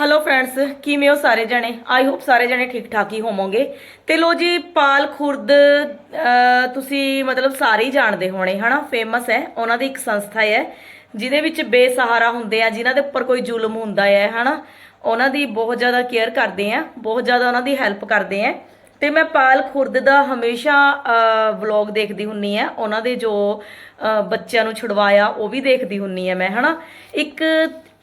Hello friends ਕਿਵੇਂ ਹੋ ਸਾਰੇ ਜਣੇ? ਆਈ ਹੋਪ ਸਾਰੇ ਜਣੇ ਠੀਕ ਠਾਕ ਹੀ ਹੋਵੋਗੇ। ਤੇ ਲੋ ਜੀ, ਪਾਲ, ਖੁਰਦ ਤੁਸੀਂ ਮਤਲਬ ਸਾਰੇ ਹੀ ਜਾਣਦੇ ਹੋਣੇ, ਹਨਾ? ਫੇਮਸ ਹੈ, ਉਹਨਾਂ ਦੀ ਇੱਕ ਸੰਸਥਾ ਹੈ, ਜਿਹਦੇ ਵਿੱਚ ਬੇਸਹਾਰਾ ਹੁੰਦੇ ਆ, ਜਿਨ੍ਹਾਂ ਦੇ ਉੱਪਰ ਕੋਈ ਜ਼ੁਲਮ ਹੁੰਦਾ ਹੈ, ਹਨਾ? ਉਹਨਾਂ ਦੀ ਬਹੁਤ ਜ਼ਿਆਦਾ ਕੇਅਰ ਕਰਦੇ ਆ, ਬਹੁਤ ਜ਼ਿਆਦਾ ਉਹਨਾਂ ਦੀ ਹੈਲਪ ਕਰਦੇ ਆ। ਤੇ ਮੈਂ ਪਾਲ, ਖੁਰਦ ਦਾ ਹਮੇਸ਼ਾ ਵਲੌਗ ਦੇਖਦੀ ਹੁੰਨੀ ਆ, ਉਹਨਾਂ ਦੇ ਜੋ ਬੱਚਿਆਂ ਨੂੰ ਛੁਡਵਾਇਆ, ਉਹ ਵੀ ਦੇਖਦੀ ਹੁੰਨੀ ਆ ਮੈਂ, ਹਨਾ? ਇੱਕ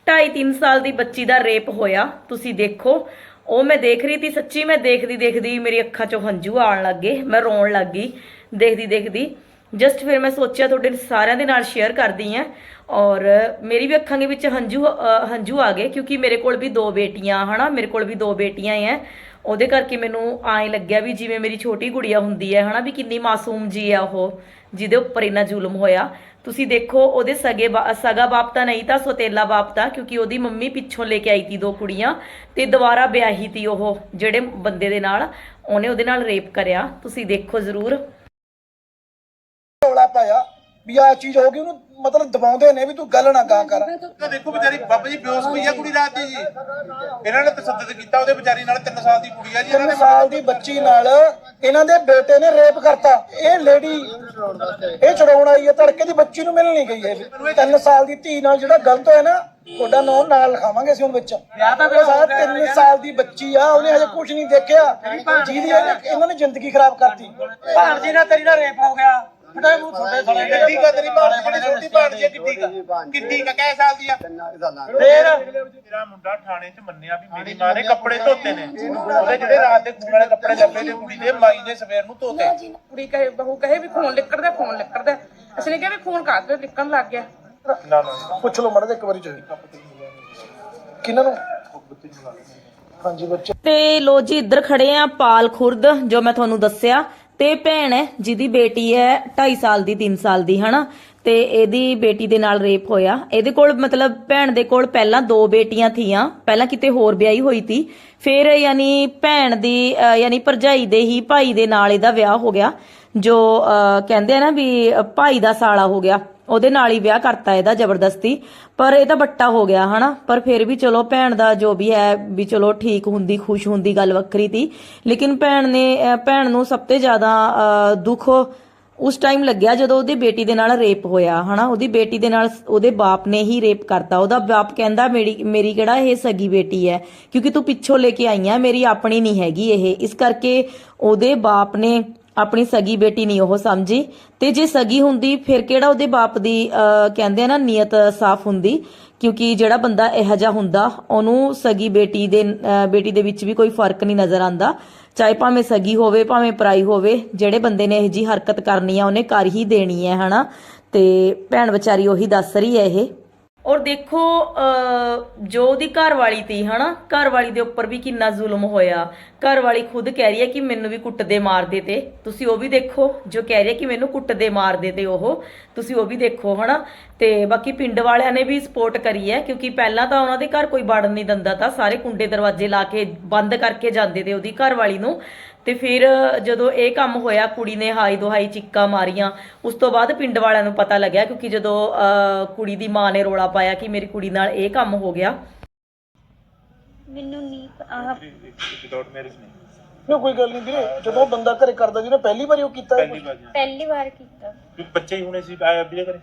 2.5 3 ਸਾਲ ਦੀ ਬੱਚੀ ਦਾ ਰੇਪ ਹੋਇਆ। ਤੁਸੀਂ ਦੇਖੋ। ਉਹ ਮੈਂ ਦੇਖ ਰਹੀ ਸੀ ਸੱਚੀ ਮੈਂ ਦੇਖਦੀ ਦੇਖਦੀ ਮੇਰੀ ਅੱਖਾਂ 'ਚੋਂ ਹੰਝੂ ਆਉਣ ਲੱਗੇ ਮੈਂ ਰੋਣ ਲੱਗ ਗਈ, ਦੇਖਦੀ ਦੇਖਦੀ। ਜਸਟ ਫਿਰ ਮੈਂ ਸੋਚਿਆ ਤੁਹਾਡੇ ਸਾਰਿਆਂ ਦੇ ਨਾਲ ਸ਼ੇਅਰ ਕਰਦੀ ਆ। ਔਰ ਮੇਰੀ ਵੀ ਅੱਖਾਂ ਦੇ ਵਿੱਚ ਹੰਝੂ ਹੰਝੂ ਆ ਗਏ, ਕਿਉਂਕਿ ਮੇਰੇ ਕੋਲ ਵੀ ਦੋ ਬੇਟੀਆਂ, ਹਨਾ, ਮੇਰੇ ਕੋਲ ਵੀ ਦੋ ਬੇਟੀਆਂ ਹੀ ਆ ਉਹਦੇ ਕਰਕੇ ਮੈਨੂੰ ਆਏ ਲੱਗਿਆ ਵੀ ਜਿਵੇਂ ਮੇਰੀ ਛੋਟੀ ਗੁੜੀਆ ਹੁੰਦੀ ਹੈ ਹਨਾ, ਵੀ ਕਿੰਨੀ ਮਾਸੂਮ ਜੀ ਆ ਉਹ, ਜਿਹਦੇ ਉੱਪਰ ਇੰਨਾ ਜ਼ੁਲਮ ਹੋਇਆ। ਤੁਸੀਂ ਦੇਖੋ, ਉਹਦੇ ਸਗੇ ਸਗਾ ਬਾਪ ਤਾਂ ਨਹੀਂ, ਤਾਂ ਸੋਤੇਲਾ ਬਾਪ ਤਾਂ, ਕਿਉਂਕਿ ਉਹਦੀ ਮੰਮੀ ਪਿੱਛੋਂ ਲੈ ਕੇ ਆਈ ਤੀ ਦੋ ਕੁੜੀਆਂ ਤੇ ਦੁਬਾਰਾ ਵਿਆਹੀ ਤੀ ਉਹ, ਜਿਹੜੇ ਬੰਦੇ ਦੇ ਨਾਲ ਉਹਨੇ ਉਹਦੇ ਨਾਲ ਰੇਪ ਕਰਿਆ। ਤੁਸੀਂ ਦੇਖੋ ਜ਼ਰੂਰ। ਰੌਲਾ ਪਾਇਆ। ਵੀ ਆ ਚੀਜ਼ ਹੋ ਗਈ ਉਹਨੂੰ ਮਤਲਬ ਦਬਾਉਂਦੇ ਨੇ ਵੀ ਤੂੰ ਗੱਲ ਨਾ ਗਾ ਕਰ। ਤਾਂ ਦੇਖੋ ਵਿਚਾਰੀ ਬਾਬਾ ਜੀ ਬੇਹੋਸ਼ ਹੋਈ ਆ ਕੁੜੀ ਰਾਤ ਦੀ ਜੀ। ਇਹਨਾਂ ਨੇ ਤਸੱਦਦ ਕੀਤਾ ਉਹਦੇ ਵਿਚਾਰੀ ਨਾਲ 3 ਸਾਲ ਦੀ ਕੁੜੀ ਆ ਜੀ ਇਹਨਾਂ ਤਿੰਨ ਨੇ ਸਾਲ ਦੀ ਬੱਚੀ ਨਾਲ ਇਹਨਾਂ ਦੇ ਬੇਟੇ ਨੇ ਰੇਪ ਕਰਤਾ। ਇਹ ਲੇਡੀ ਇਹ ਛਡਾਉਣ ਆਈ ਹੈ ਤੜਕੇ ਦੀ ਬੱਚੀ ਨੂੰ ਮਿਲ ਨਹੀਂ ਗਈ ਇਹ। ਤਿੰਨ ਸਾਲ ਦੀ ਧੀ ਨਾਲ ਜਿਹੜਾ ਗਲਤ ਹੋਇਆ ਨਾ ਤੁਹਾਡਾ ਨਾਂ ਨਾਲ ਲਿਖਾਵਾਂਗੇ ਅਸੀਂ ਹੁਣ ਵਿੱਚ। ਵਿਆਹ ਤਾਂ ਤਿੰਨ ਸਾਲ ਦੀ ਬੱਚੀ ਆ ਉਹਨੇ ਹਜੇ ਕੁਝ ਨਹੀਂ ਦੇਖਿਆ। ਜਿਹਦੀ ਇਹਨੇ- ਇਹਨਾਂ ਨੇ ਜ਼ਿੰਦਗੀ ਖਰਾਬ ਕਰਤੀ। ਭਾਣ ਜੀ ਨਾਲ ਤੇਰੀ ਨਾਲ ਰੇਪ ਹੋ ਗਿਆ। ਫਟਾ ਮੂੰਹ ਤੁਹਾਡੇ ਸਾਲੇ ਦੇ। ਕਿੱਡੀ ਕਾ ਤੇਰੀ ਭਾਣ ਜਿਹੜੀ ਛੋਟੀ ਭਾਣ ਜੀ ਆ, ਕਿੱਡੀ ਕਾ ਕਿੱਡੀ ਕਾ ਕੈ ਸਾਲ ਦੀ ਆ। ਫੇਰ? ਮੇਰਾ ਮੁੰਡਾ ਥਾਣੇ 'ਚ ਮੰਨਿਆ ਵੀ ਮੇਰੀ ਮਾਂ ਨੇ ਕੱਪੜੇ ਧੋਤੇ ਨੇ। ਉਹਦੇ ਜਿਹੜੇ ਰਾਤ ਦੇ ਖੂਨ ਵਾਲੇ ਕੱਪੜੇ ਲੱਭੇ ਨੇ ਕੁੜੀ ਦੇ ਮਾਈ ਨੇ ਸਵੇਰ ਨੂੰ ਧੋਤੇ। ਕੁੜੀ ਕਹੇ ਬਹੂ ਕਹੇ ਵੀ ਖੂਨ ਲਿਕੜਦਾ ਖੂਨ ਲਿਕੜਦਾ। ਅਸੀਂ ਨੇ ਕਿਹਾ ਵੀ ਖੂਨ ਕਾਹਦੇ ਤੋਂ ਲਿਕਣ ਲੱਗ ਗਿਆ। ਨਾ ਨਾ ਪੁੱਛ ਲਓ ਮੜਾ ਇੱਕ ਵਾਰੀ ਚ। ਕਿਹਨਾਂ ਨੂੰ? ਹਾਂਜੀ ਬੱਚੇ। ਤੇ ਲੋ ਜੀ ਇੱਧਰ ਖੜੇ ਆ ਪਾਲ ਖੁਰਦ ਜੋ ਮੈਂ ਤੁਹਾਨੂੰ ਦੱਸਿਆ। ਤੇ ਭੈਣ ਹੈ ਜਿਹਦੀ ਬੇਟੀ ਹੈ 2.5 ਸਾਲ ਦੀ 3 ਸਾਲ ਦੀ, ਹਨਾ? ਤੇ ਇਹਦੀ ਬੇਟੀ ਦੇ ਨਾਲ ਰੇਪ ਹੋਇਆ। ਇਹਦੇ ਕੋਲ ਮਤਲਬ ਭੈਣ ਦੇ ਕੋਲ ਪਹਿਲਾਂ ਦੋ ਬੇਟੀਆਂ ਥੀਆਂ, ਪਹਿਲਾਂ ਕਿਤੇ ਹੋਰ ਵਿਆਹੀ ਹੋਈ ਤੀ। ਫਿਰ ਯਾਨੀ ਭੈਣ ਦੀ ਯਾਨੀ ਭਰਜਾਈ ਦੇ ਹੀ ਭਾਈ ਦੇ ਨਾਲ ਇਹਦਾ ਵਿਆਹ ਹੋ ਗਿਆ, ਜੋ ਕਹਿੰਦੇ ਆ ਨਾ ਵੀ ਭਾਈ ਦਾ ਸਾਲਾ ਹੋ ਗਿਆ। ਉਹਦੇ ਨਾਲ ਹੀ ਵਿਆਹ ਕਰਤਾ ਇਹਦਾ ਜ਼ਬਰਦਸਤੀ। ਪਰ ਇਹ ਤਾਂ ਬੱਟਾ ਹੋ ਗਿਆ, ਹਨਾ? ਪਰ ਫਿਰ ਵੀ ਚਲੋ ਭੈਣ ਦਾ ਜੋ ਵੀ ਹੈ, ਵੀ ਚਲੋ ਠੀਕ ਹੁੰਦੀ, ਖੁਸ਼ ਹੁੰਦੀ, ਗੱਲ ਵੱਖਰੀ ਤੀ। ਲੇਕਿਨ ਭੈਣ ਨੇ ਭੈਣ ਨੂੰ ਸਭ ਤੋਂ ਜ਼ਿਆਦਾ ਦੁੱਖ ਉਸ ਟਾਈਮ ਲੱਗਿਆ ਜਦੋਂ ਉਹਦੀ ਬੇਟੀ ਦੇ ਨਾਲ ਰੇਪ ਹੋਇਆ, ਹਨਾ? ਉਹਦੀ ਬੇਟੀ ਦੇ ਨਾਲ ਉਹਦੇ ਬਾਪ ਨੇ ਹੀ ਰੇਪ ਕਰਤਾ। ਉਹਦਾ ਬਾਪ ਕਹਿੰਦਾ, ਮੇਰੀ ਮੇਰੀ ਕਿਹੜਾ ਇਹ ਸਗੀ ਬੇਟੀ ਹੈ? ਕਿਉਂਕਿ ਤੂੰ ਪਿੱਛੋਂ ਲੈ ਕੇ ਆਈ ਆ, ਮੇਰੀ ਆਪਣੀ ਨਹੀਂ ਹੈਗੀ ਇਹ। ਇਸ ਕਰਕੇ ਉਹਦੇ ਬਾਪ ਨੇ ਆਪਣੀ ਸਗੀ ਬੇਟੀ ਨਹੀਂ ਉਹ ਸਮਝੀ। ਤੇ ਜੇ ਸਗੀ ਹੁੰਦੀ ਫਿਰ ਕਿਹੜਾ ਉਹਦੇ ਬਾਪ ਦੀ ਕਹਿੰਦੇ ਆ ਨਾ ਨੀਅਤ ਸਾਫ਼ ਹੁੰਦੀ? ਕਿਉਂਕਿ ਜਿਹੜਾ ਬੰਦਾ ਇਹੋ ਜਿਹਾ ਹੁੰਦਾ ਉਹਨੂੰ ਸਗੀ ਬੇਟੀ ਦੇ ਬੇਟੀ ਦੇ ਵਿੱਚ ਵੀ ਕੋਈ ਫ਼ਰਕ ਨਹੀਂ ਨਜ਼ਰ ਆਂਦਾ ਚਾਹੇ ਭਾਵੇਂ ਸਗੀ ਹੋਵੇ ਭਾਵੇਂ ਪਰਾਈ ਹੋਵੇ ਜਿਹੜੇ ਬੰਦੇ ਨੇ ਇਹ ਜੀ ਹਰਕਤ ਕਰਨੀ ਆ ਉਹਨੇ ਕਰ ਹੀ ਦੇਣੀ ਹੈ ਹਨਾ? ਤੇ ਭੈਣ ਵਿਚਾਰੀ ਉਹੀ ਦੱਸ ਰਹੀ ਹੈ ਇਹ। ਔਰ ਦੇਖੋ ਅਹ, ਜੋ ਉਹਦੀ ਘਰ ਵਾਲੀ ਤੀ ਹਨਾ? ਘਰ ਵਾਲੀ ਦੇ ਉੱਪਰ ਵੀ ਕਿੰਨਾ ਜ਼ੁਲਮ ਹੋਇਆ। ਘਰ ਵਾਲੀ ਖੁਦ ਕਹਿ ਰਹੀ ਹੈ ਕਿ ਮੈਨੂੰ ਵੀ ਕੁੱਟਦੇ ਮਾਰਦੇ ਤੇ। ਤੁਸੀਂ ਉਹ ਵੀ ਦੇਖੋ, ਜੋ ਕਹਿ ਰਹੀ ਹੈ ਕਿ ਮੈਨੂੰ ਕੁੱਟਦੇ ਮਾਰਦੇ ਤੇ ਉਹ। ਤੁਸੀਂ ਉਹ ਵੀ ਦੇਖੋ, ਹਨਾ? ਤੇ ਬਾਕੀ ਪਿੰਡ ਵਾਲਿਆਂ ਨੇ ਵੀ ਸਪੋਰਟ ਕਰੀ ਹੈ, ਕਿਉਂਕਿ ਪਹਿਲਾਂ ਤਾਂ ਉਹਨਾਂ ਦੇ ਘਰ ਕੋਈ ਵੜਨ ਨਹੀਂ ਦਿੰਦਾ ਤਾਂ ਸਾਰੇ ਕੁੰਡੇ ਦਰਵਾਜ਼ੇ ਲਾ ਕੇ ਬੰਦ ਕਰਕੇ ਜਾਂਦੇ ਤੇ ਉਹਦੀ ਘਰ ਵਾਲੀ ਨੂੰ। ਤੇ ਫਿਰ ਜਦੋਂ ਇਹ ਕੰਮ ਹੋਇਆ, ਕੁੜੀ ਨੇ ਹਾਈ ਦੁਹਾਈ ਚਿੱਕਾ ਮਾਰੀਆਂ। ਉਸ ਤੋਂ ਬਾਅਦ ਪਿੰਡ ਵਾਲਿਆਂ ਨੂੰ ਪਤਾ ਲੱਗਿਆ, ਕਿਉਂਕਿ ਜਦੋਂ ਕੁੜੀ ਦੀ ਮਾਂ ਨੇ ਰੋਲਾ ਪਾਇਆ ਕਿ ਮੇਰੀ ਕੁੜੀ ਨਾਲ ਇਹ ਕੰਮ ਹੋ ਗਿਆ ਮੈਨੂੰ ਨਹੀਂ ਆਹ ਵਿਦਆਊਟ ਮੈਰਿਜ ਨਹੀਂ। ਨਹੀਂ ਕੋਈ ਗੱਲ ਨਹੀਂ ਵੀਰੇ ਜਦੋਂ ਬੰਦਾ ਘਰੇ ਕਰਦਾ ਜਿਹਨੇ ਪਹਿਲੀ ਵਾਰੀ ਉਹ ਕੀਤਾ? ਇਹ ਪਹਿਲੀ ਵਾਰ ਜੀ ਪਹਿਲੀ ਵਾਰ ਕੀਤਾ। ਵੀ ਬੱਚੇ ਹੀ ਹੁਣੇ ਸੀ ਆਇਆ ਵੀ ਕਰੇ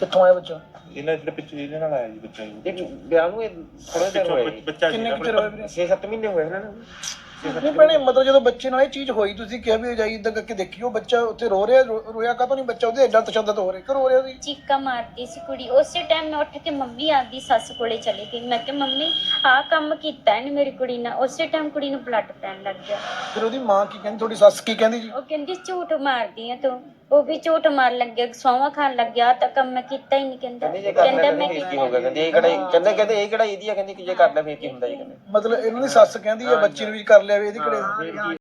ਕਿੱਥੋਂ ਆਇਆ ਬੱਚਾ? ਇਹਨਾਂ ਜਿਹੜੇ ਪਿੱਛੇ ਇਹਦੇ ਨਾਲ ਆਇਆ ਜੀ ਬੱਚਾ ਜੀ। ਇੱਕ ਵਿਆਹ ਨੂੰ ਥੋੜਾ ਪਿੱਛੋਂ ਹੋਏ ਬੱਚ- ਕਿੰਨੇ ਕੁ ਚਿਰ ਹੋਇਆ ਵੀਰੇ? 6-7 ਮਹੀਨੇ ਹੋਏ ਇਹਨਾਂ ਨੂੰ। ਨਹੀਂ ਭੈਣੇ ਮਤਲਬ ਜਦੋਂ ਬੱਚੇ ਨਾਲ ਇਹ ਚੀਜ਼ ਹੋਈ ਤੁਸੀਂ ਕਿਹਾ ਵੀ ਜਾਈ ਇਦਾਂ ਕਰਕੇ ਦੇਖਿਓ ਬੱਚਾ ਉੱਥੇ ਰੋ ਰਿਹਾ ਰੋ- ਰੋਇਆ ਕਾਹਤੋਂ ਨਹੀਂ ਬੱਚਾ? ਉਹਦੇ ਐਡਾ ਤਸ਼ੱਦਦ ਹੋ ਰਿਹਾ ਕਿ ਰੋ ਰਿਹਾ ਸੀ। ਚੀਕਾ ਮਾਰਦੀ ਸੀ ਕੁੜੀ। ਉਸੇ ਟਾਈਮ ਮੈਂ ਉੱਠ ਕੇ ਮੰਮੀ ਆਦੀ ਸੱਸ ਕੋਲੇ ਚਲੀ ਗਈ। ਮੈਂ ਕਿਹਾ ਮੰਮੀ ਆਹ ਕੰਮ ਕੀਤਾ ਇਹਨੇ ਮੇਰੀ ਕੁੜੀ ਨਾਲ ਉਸੇ ਟਾਈਮ ਕੁੜੀ ਨੂੰ ਬਲੱਡ ਪੈਣ ਲੱਗ ਗਿਆ। ਫਿਰ ਉਹਦੀ ਮਾਂ ਕੀ ਕਹਿੰਦੀ? ਤੁਹਾਡੀ ਸੱਸ ਕੀ ਕਹਿੰਦੀ ਜੀ? ਉਹ ਕਹਿੰਦੀ ਝੂਠ ਮਾਰਦੀ ਆ ਤੂੰ। ਉਹ ਵੀ ਝੂਠ ਮਾਰ ਲੱਗਿਆ ਸੌਵਾ ਖਾਣ ਲੱਗਿਆ ਤਾਂ ਕੰਮ ਮੈਂ ਕੀਤਾ ਹੀ ਨਹੀਂ ਕਹਿੰਦਾ। ਕਹਿੰਦੇ ਜੇ ਕਰ ਕਹਿੰਦਾ ਲੈ ਮੈਂ ਫਿਰ ਕੀ ਕੀਤਾ ਹੋਗਾ ਕਹਿੰਦੇ ਇਹ ਕਿਹੜਾ ਕਹਿੰਦੇ ਕਹਿੰਦੇ ਇਹ ਕਿਹੜਾ ਇਹਦੀ ਆ? ਕਹਿੰਦੇ ਕਿ ਜੇ ਕਰ ਲੈ ਫਿਰ ਕੀ ਹੁੰਦਾ ਜੀ? ਕਹਿੰਦੇ ਮਤਲਬ ਇਹਨਾਂ ਦੀ ਸੱਸ ਕਹਿੰਦੀ ਹੈ ਬੱਚੇ ਨੂੰ ਵੀ ਕਰ ਲਿਆ ਵੀ ਇਹਦੀ ਕਿਹੜੇ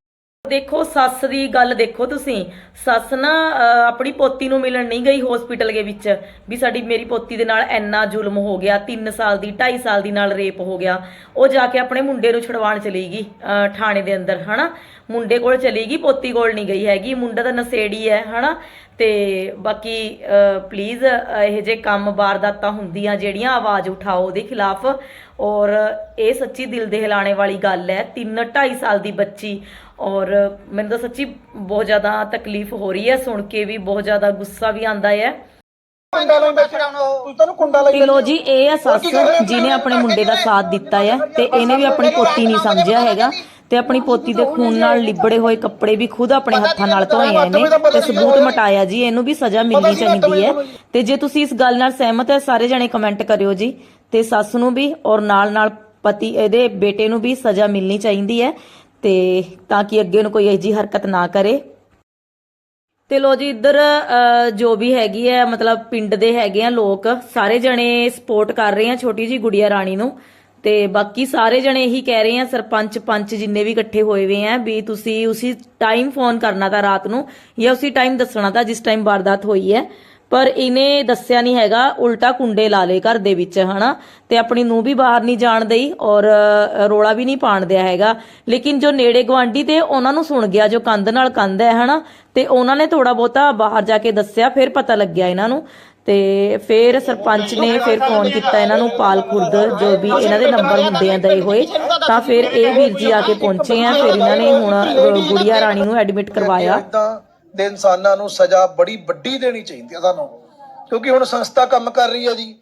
ਦੇਖੋ ਸੱਸ ਦੀ ਗੱਲ ਦੇਖੋ ਤੁਸੀਂ। ਸੱਸ ਨਾ ਆਪਣੀ ਪੋਤੀ ਨੂੰ ਮਿਲਣ ਨਹੀਂ ਗਈ ਹਸਪੀਟਲ ਦੇ ਵਿੱਚ। ਵੀ ਸਾਡੀ ਮੇਰੀ ਪੋਤੀ ਦੇ ਨਾਲ ਇੰਨਾ ਜ਼ੁਲਮ ਹੋ ਗਿਆ 3 ਸਾਲ ਦੀ 2.5 ਸਾਲ ਦੀ ਨਾਲ ਰੇਪ ਹੋ ਗਿਆ। ਉਹ ਜਾ ਕੇ ਆਪਣੇ ਮੁੰਡੇ ਨੂੰ ਛੁਡਵਾਉਣ ਚਲੀ ਗਈ ਥਾਣੇ ਦੇ ਅੰਦਰ ਹਨਾ? ਮੁੰਡੇ ਕੋਲ ਚਲੀ ਗਈ ਪੋਤੀ ਕੋਲ ਨਹੀਂ ਗਈ ਹੈਗੀ। ਮੁੰਡਾ ਤਾਂ ਨਸ਼ੇੜੀ ਹੈ ਹਨਾ? ਤੇ ਬਾਕੀ ਪਲੀਜ਼ ਇਹ ਜੇ ਕੰਮ ਵਾਰਦਾਤਾਂ ਹੁੰਦੀਆਂ ਜਿਹੜੀਆਂ ਆਵਾਜ਼ ਉਠਾਓ ਉਹਦੇ ਖਿਲਾਫ। ਔਰ ਇਹ ਸੱਚੀ ਦਿਲ ਦੇ ਹਿਲਾਣੇ ਵਾਲੀ ਗੱਲ ਹੈ 3 2.5 ਸਾਲ ਦੀ ਬੱਚੀ। ਔਰ ਮੈਨੂੰ ਤਾਂ ਸੱਚੀ ਬਹੁਤ ਜ਼ਿਆਦਾ ਤਕਲੀਫ ਹੋ ਰਹੀ ਹੈ ਸੁਣ ਕੇ ਵੀ ਬਹੁਤ ਜ਼ਿਆਦਾ ਗੁੱਸਾ ਵੀ ਆਂਦਾ ਹੈ। ਲੋ ਜੀ ਇਹ ਆ ਸੱਸ ਜਿਹਨੇ ਆਪਣੇ ਮੁੰਡੇ ਦਾ ਸਾਥ ਦਿੱਤਾ ਹੈ ਤੇ ਇਹਨੇ ਵੀ ਆਪਣੀ ਪੋਤੀ ਨਹੀਂ ਸਮਝਿਆ ਹੈਗਾ ਤੇ ਆਪਣੀ ਪੋਤੀ ਦੇ ਖੂਨ ਨਾਲ ਲਿਬੜੇ ਹੋਏ ਕੱਪੜੇ ਵੀ ਖੁਦ ਆਪਣੇ ਹੱਥਾਂ ਨਾਲ ਧੋਏ ਆ ਇਹਨੇ ਤੇ ਸਬੂਤ ਮਟਾਇਆ ਜੀ ਇਹਨੂੰ ਵੀ ਸਜ਼ਾ ਮਿਲਣੀ ਚਾਹੀਦੀ ਹੈ। ਤੇ ਜੇ ਤੁਸੀਂ ਇਸ ਗੱਲ ਨਾਲ ਸਹਿਮਤ ਹੈ ਸਾਰੇ ਜਣੇ ਕਮੈਂਟ ਕਰਿਓ ਜੀ। ਤੇ ਸੱਸ ਨੂੰ ਵੀ ਔਰ ਨਾਲ ਨਾਲ ਪਤੀ, ਇਹਦੇ ਬੇਟੇ ਨੂੰ ਵੀ ਸਜ਼ਾ ਮਿਲਣੀ ਚਾਹੀਦੀ ਹੈ ਤੇ ਤਾਂ ਕਿ ਅੱਗੇ ਨੂੰ ਕੋਈ ਇਹੋ ਜਿਹੀ ਹਰਕਤ ਨਾ ਕਰੇ। ਤੇ ਲੋ ਜੀ, ਇੱਧਰ ਜੋ ਵੀ ਹੈਗੀ ਹੈ, ਮਤਲਬ ਪਿੰਡ ਦੇ ਹੈਗੇ ਆ ਲੋਕ, ਸਾਰੇ ਜਣੇ ਸਪੋਰਟ ਕਰ ਰਹੇ ਆ ਛੋਟੀ ਜੀ ਗੁੜੀਆ ਰਾਣੀ ਨੂੰ। ਤੇ ਬਾਕੀ ਸਾਰੇ ਜਣੇ ਇਹੀ ਕਹਿ ਰਹੇ ਆ, ਸਰਪੰਚ ਪੰਚ ਜਿੰਨੇ ਵੀ ਇਕੱਠੇ ਹੋਏ ਹੋਏ ਆ, ਵੀ ਤੁਸੀਂ ਉਸੇ ਟਾਈਮ ਫੋਨ ਕਰਨਾ ਤਾਂ ਰਾਤ ਨੂੰ, ਜਾਂ ਉਸੇ ਟਾਈਮ ਦੱਸਣਾ ਤਾਂ ਜਿਸ ਟਾਈਮ ਵਾਰਦਾਤ ਹੋਈ ਹੈ। ਪਰ ਇਹਨੇ ਦੱਸਿਆ ਨਹੀਂ ਹੈਗਾ, ਉਲਟਾ ਕੁੰਡੇ ਲਾ ਲਏ ਘਰ ਦੇ ਵਿੱਚ, ਹਨਾ? ਤੇ ਆਪਣੀ ਨੂੰ ਵੀ ਬਾਹਰ ਨਹੀਂ ਜਾਣ ਦਈ ਔਰ ਰੋਲਾ ਵੀ ਨਹੀਂ ਪਾਣ ਦਿਆ ਹੈਗਾ। ਲੇਕਿਨ ਜੋ ਨੇੜੇ ਗਵਾਂਢੀ ਤੇ ਉਹਨਾਂ ਨੂੰ ਸੁਣ ਗਿਆ, ਜੋ ਕੰਧ ਨਾਲ ਕੰਧ ਹੈ, ਹਨਾ? ਤੇ ਉਹਨਾਂ ਨੇ ਥੋੜਾ ਬਹੁਤਾ ਬਾਹਰ ਜਾ ਕੇ ਦੱਸਿਆ, ਫਿਰ ਪਤਾ ਲੱਗਿਆ ਇਹਨਾਂ ਨੂੰ। ਤੇ ਫਿਰ ਸਰਪੰਚ ਨੇ ਫਿਰ ਫੋਨ ਕੀਤਾ ਇਹਨਾਂ ਨੂੰ, ਪਾਲ ਖੁਰਦ, ਜੋ ਵੀ ਇਹਨਾਂ ਦੇ ਨੰਬਰ ਹੁੰਦੇ ਆ, ਦਏ ਹੋਏ। ਤਾਂ ਫਿਰ ਇਹ ਵੀਰ ਜੀ ਆ ਕੇ ਪਹੁੰਚੇ ਆ, ਫਿਰ ਇਹਨਾਂ ਨੇ ਹੁਣ ਗੁੜੀਆ ਰਾਣੀ ਨੂੰ ਐਡਮਿਟ ਕਰਵਾਇਆ। ਦੇ ਇਨਸਾਨਾਂ ਨੂੰ ਸਜ਼ਾ ਬੜੀ ਵੱਡੀ ਦੇਣੀ ਚਾਹੀਦੀ ਹੈ ਸਾਨੂੰ, ਕਿਉਂਕਿ ਹੁਣ ਸੰਸਥਾ ਕੰਮ ਕਰ ਰਹੀ ਹੈ ਜੀ।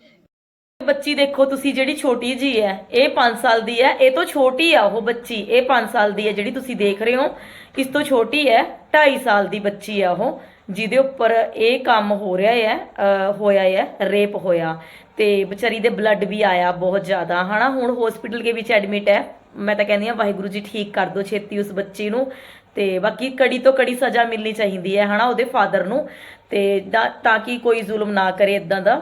ਬੱਚੀ ਦੇਖੋ, ਤੁਸੀਂ ਜਿਹੜੀ ਛੋਟੀ ਜੀ ਹੈ, ਇਹ 5 ਸਾਲ ਦੀ ਹੈ, ਇਹ ਤੋਂ ਛੋਟੀ ਆ ਉਹ ਬੱਚੀ, ਇਹ 5 ਸਾਲ ਦੀ ਹੈ ਜਿਹੜੀ ਤੁਸੀਂ ਦੇਖ ਰਹੇ ਹੋ। ਇਸ ਤੋਂ ਛੋਟੀ ਹੈ 2.5 ਸਾਲ ਦੀ ਬੱਚੀ ਆ ਉਹ, ਜਿਹਦੇ ਉੱਪਰ ਇਹ ਕੰਮ ਹੋ ਰਿਹਾ ਹੈ ਹੋਇਆ ਹੈ, ਰੇਪ ਹੋਇਆ। ਤੇ ਵਿਚਾਰੀ ਦੇ ਬਲੱਡ ਵੀ ਆਇਆ ਬਹੁਤ ਜ਼ਿਆਦਾ, ਹਨਾ? ਹੁਣ ਹਸਪੀਟਲ ਦੇ ਵਿੱਚ ਐਡਮਿਟ ਹੈ। ਮੈਂ ਤਾਂ ਕਹਿੰਦੀ ਆ ਵਾਹਿਗੁਰੂ ਜੀ ਠੀਕ ਕਰ ਦਿਓ ਛੇਤੀ ਉਸ ਬੱਚੀ ਨੂੰ। ਤੇ ਬਾਕੀ ਕੜੀ ਤੋਂ ਕੜੀ ਸਜ਼ਾ ਮਿਲਣੀ ਚਾਹੀਦੀ ਹੈ ਹਨਾ ਉਹਦੇ ਫਾਦਰ ਨੂੰ। ਤੇ ਤਾਂ- ਕਿ ਕੋਈ ਜ਼ੁਲਮ ਨਾ ਕਰੇ ਇਦਾਂ ਦਾ।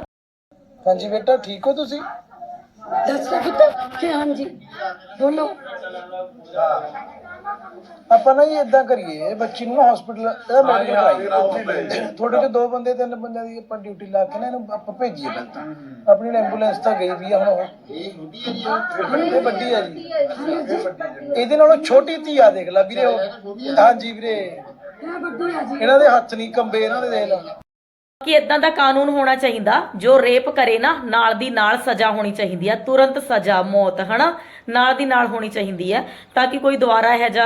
ਹਾਂਜੀ ਬੇਟਾ ਠੀਕ ਹੋ ਤੁਸੀਂ? ਦੱਸੋ ਪੁੱਤ ਹਾਂਜੀ। ਬੋਲੋ। ਆਪਾਂ ਨਾ ਇਹ ਇਦਾਂ ਕਰੀਏ ਬੱਚੀ ਨੂੰ ਹਸਪੀਟਲ ਇਹਦਾ ਮੈਡੀਕਲ ਕਰਾਈਏ। ਤੁਹਾਡੇ ਚ ਦੋ ਬੰਦੇ ਤਿੰਨ ਬੰਦਿਆਂ ਦੀ ਆਪਾਂ ਡਿਊਟੀ ਲਾ ਕੇ ਨਾ ਇਹਨੂੰ ਆਪਾਂ ਭੇਜੀਏ ਪਹਿਲਾਂ ਤਾਂ। ਆਪਣੀ ਐਂਬੂਲੈਂਸ ਤਾਂ ਗਈ ਵੀ ਆ ਹੁਣ ਉਹ। ਇਹ ਵੱਡੀ ਆ ਜੀ। ਇਹਦੇ ਨਾਲੋਂ ਛੋਟੀ ਧੀ ਆ ਦੇਖ ਲੈ ਵੀਰੇ ਉਹ। ਹਾਂਜੀ ਵੀਰੇ। ਇਹਨਾਂ ਦੇ ਹੱਥ ਨਹੀਂ ਕੰਬੇ ਇਹਨਾਂ ਦੇ ਦੇਖ ਲੈ। ਕਿ ਇਦਾਂ ਦਾ ਕਾਨੂੰਨ ਹੋਣਾ ਚਾਹੀਦਾ, ਜੋ ਰੇਪ ਕਰੇ ਨਾ, ਨਾਲ ਦੀ ਨਾਲ ਸਜ਼ਾ ਹੋਣੀ ਚਾਹੀਦੀ ਹੈ ਤੁਰੰਤ ਸਜ਼ਾ, ਮੌਤ, ਹਨਾ? ਨਾਲ ਦੀ ਨਾਲ ਹੋਣੀ ਚਾਹੀਦੀ ਹੈ ਤਾਂ ਕਿ ਕੋਈ ਦੁਬਾਰਾ ਇਹ ਜਾ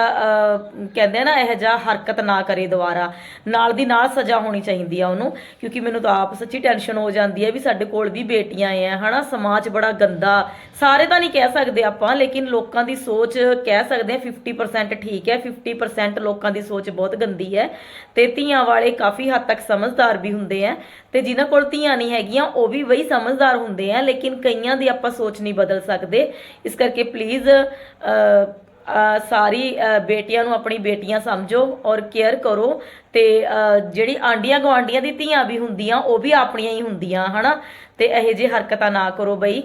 ਕਹਿੰਦੇ ਆ ਨਾ, ਇਹ ਜਾ ਹਰਕਤ ਨਾ ਕਰੇ ਦੁਬਾਰਾ। ਨਾਲ ਦੀ ਨਾਲ ਸਜ਼ਾ ਹੋਣੀ ਚਾਹੀਦੀ ਆ ਉਹਨੂੰ, ਕਿਉਂਕਿ ਮੈਨੂੰ ਤਾਂ ਆਪ ਸੱਚੀ ਟੈਨਸ਼ਨ ਹੋ ਜਾਂਦੀ ਹੈ ਵੀ ਸਾਡੇ ਕੋਲ ਵੀ ਬੇਟੀਆਂ ਆ, ਹਨਾ? ਸਮਾਜ ਬੜਾ ਗੰਦਾ ਸਾਰੇ ਤਾਂ ਨਹੀਂ ਕਹਿ ਸਕਦੇ ਆਪਾਂ, ਲੇਕਿਨ ਲੋਕਾਂ ਦੀ ਸੋਚ ਕਹਿ ਸਕਦੇ ਆ 50% ਠੀਕ ਹੈ 50% ਲੋਕਾਂ ਦੀ ਸੋਚ ਬਹੁਤ ਗੰਦੀ ਹੈ ਤੇ ਧੀਆਂ ਵਾਲੇ ਕਾਫੀ ਹੱਦ ਤੱਕ ਸਮਝਦਾਰ ਵੀ ਹੁੰਦੇ ਆ ਤੇ ਜਿਨ੍ਹਾਂ ਕੋਲ ਧੀਆਂ ਨਹੀਂ ਹੈਗੀਆਂ, ਉਹ ਵੀ ਵਹੀ ਸਮਝਦਾਰ ਹੁੰਦੇ ਆ, ਲੇਕਿਨ ਕਈਆਂ ਦੀ ਆਪਾਂ ਸੋਚ ਨਹੀਂ ਬਦਲ ਸਕਦੇ। ਇਸ ਕਰਕੇ ਪਲੀਜ਼ ਸਾਰੀ ਬੇਟੀਆਂ ਨੂੰ ਆਪਣੀ ਬੇਟੀਆਂ ਸਮਝੋ ਔਰ ਕੇਅਰ ਕਰੋ ਤੇ ਜਿਹੜੀ ਆਂਡੀਆਂ ਗਵਾਂਡੀਆਂ ਦੀ ਧੀਆਂ ਵੀ ਹੁੰਦੀਆਂ, ਉਹ ਵੀ ਆਪਣੀਆਂ ਹੀ ਹੁੰਦੀਆਂ, ਹਨਾ? ਤੇ ਇਹੋ ਜਿਹੀ ਹਰਕਤਾਂ ਨਾ ਕਰੋ ਬਈ,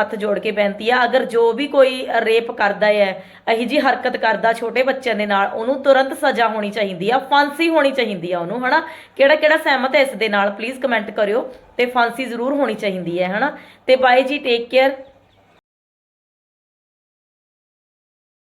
ਹੱਥ ਜੋੜ ਕੇ ਬੇਨਤੀ ਆ, ਅਗਰ ਜੋ ਵੀ ਕੋਈ ਰੇਪ ਕਰਦਾ ਹੈ, ਇਹੋ ਜਿਹੀ ਹਰਕਤ ਕਰਦਾ ਛੋਟੇ ਬੱਚਿਆਂ ਦੇ ਨਾਲ, ਉਹਨੂੰ ਤੁਰੰਤ ਸਜ਼ਾ ਹੋਣੀ ਚਾਹੀਦੀ ਆ, ਫਾਂਸੀ ਹੋਣੀ ਚਾਹੀਦੀ ਆ ਉਹਨੂੰ, ਹਨਾ? ਕਿਹੜਾ ਕਿਹੜਾ ਸਹਿਮਤ ਹੈ ਇਸ ਦੇ ਨਾਲ ਪਲੀਜ਼ ਕਮੈਂਟ ਕਰਿਓ ਤੇ ਫਾਂਸੀ ਜ਼ਰੂਰ ਹੋਣੀ ਚਾਹੀਦੀ ਹੈ, ਹਨਾ? ਤੇ ਬਾਈ ਜੀ ਟੇਕ ਕੇਅਰ